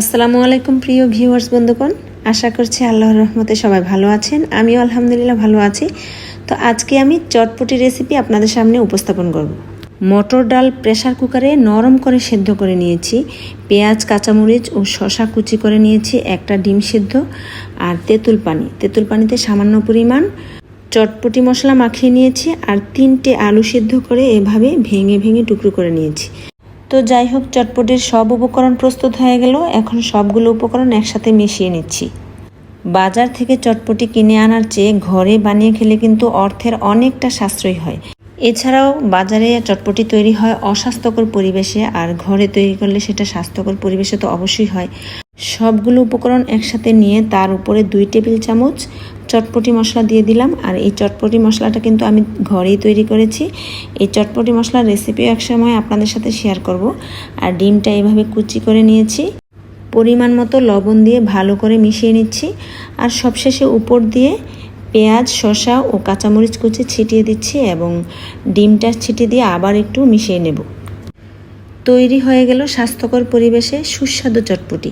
আসসালামু আলাইকুম প্রিয় ভিউয়ার্স, বন্ধুগণ। আশা করছি আল্লাহর রহমতে সবাই ভালো আছেন। আমিও আলহামদুলিল্লাহ ভালো আছি। তো আজকে আমি চটপটি রেসিপি আপনাদের সামনে উপস্থাপন করব। মটর ডাল প্রেসার কুকারে নরম করে সেদ্ধ করে নিয়েছি। পেঁয়াজ, কাঁচামরিচ ও শশা কুচি করে নিয়েছি, একটা ডিম সেদ্ধ আর তেঁতুল পানি। তেঁতুল পানিতে সামান্য পরিমাণ চটপটি মশলা মাখিয়ে নিয়েছি আর তিনটে আলু সেদ্ধ করে এভাবে ভেঙে ভেঙে টুকরো করে নিয়েছি। তো যাই হোক, চটপটির সব উপকরণ প্রস্তুত হয়ে গেল। এখন সবগুলো উপকরণ একসাথে মিশিয়ে নিচ্ছি। বাজার থেকে চটপটি কিনে আনার চেয়ে ঘরে বানিয়ে খেলে কিন্তু অর্থের অনেকটা সাশ্রয় হয়। এছাড়াও বাজারে চটপটি তৈরি হয় অস্বাস্থ্যকর পরিবেশে, আর ঘরে তৈরি করলে সেটা স্বাস্থ্যকর পরিবেশে তো অবশ্যই হয়। সবগুলো উপকরণ একসাথে নিয়ে তার উপরে দুই টেবিল চামচ চটপটি মশলা দিয়ে দিলাম আর এই চটপটি মশলাটা কিন্তু আমি ঘরেই তৈরি করেছি। এই চটপটি মশলার রেসিপিও একসময় আপনাদের সাথে শেয়ার করব। আর ডিমটা এভাবে কুচি করে নিয়েছি। পরিমাণ মতো লবণ দিয়ে ভালো করে মিশিয়ে নিচ্ছি। আর সবশেষে উপর দিয়ে পেঁয়াজ, শসা ও কাঁচামরিচ কুচি ছিটিয়ে দিচ্ছি এবং ডিমটা ছিটিয়ে দিয়ে আবার একটু মিশিয়ে নেব। তৈরি হয়ে গেল স্বাস্থ্যকর পরিবেশে সুস্বাদু চটপটি।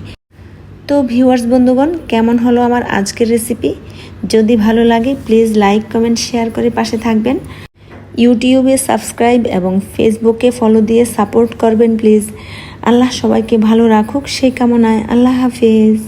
তো ভিউয়ার্স বন্ধুগণ, কেমন হলো আমার আজকের রেসিপি যদি ভালো লাগে প্লিজ লাইক কমেন্ট শেয়ার করে পাশে থাকবেন। ইউটিউবে সাবস্ক্রাইব এবং ফেসবুকে ফলো দিয়ে সাপোর্ট করবেন প্লিজ আল্লাহ সবাইকে ভালো রাখুক, সেই কামনায় আল্লাহ হাফিজ।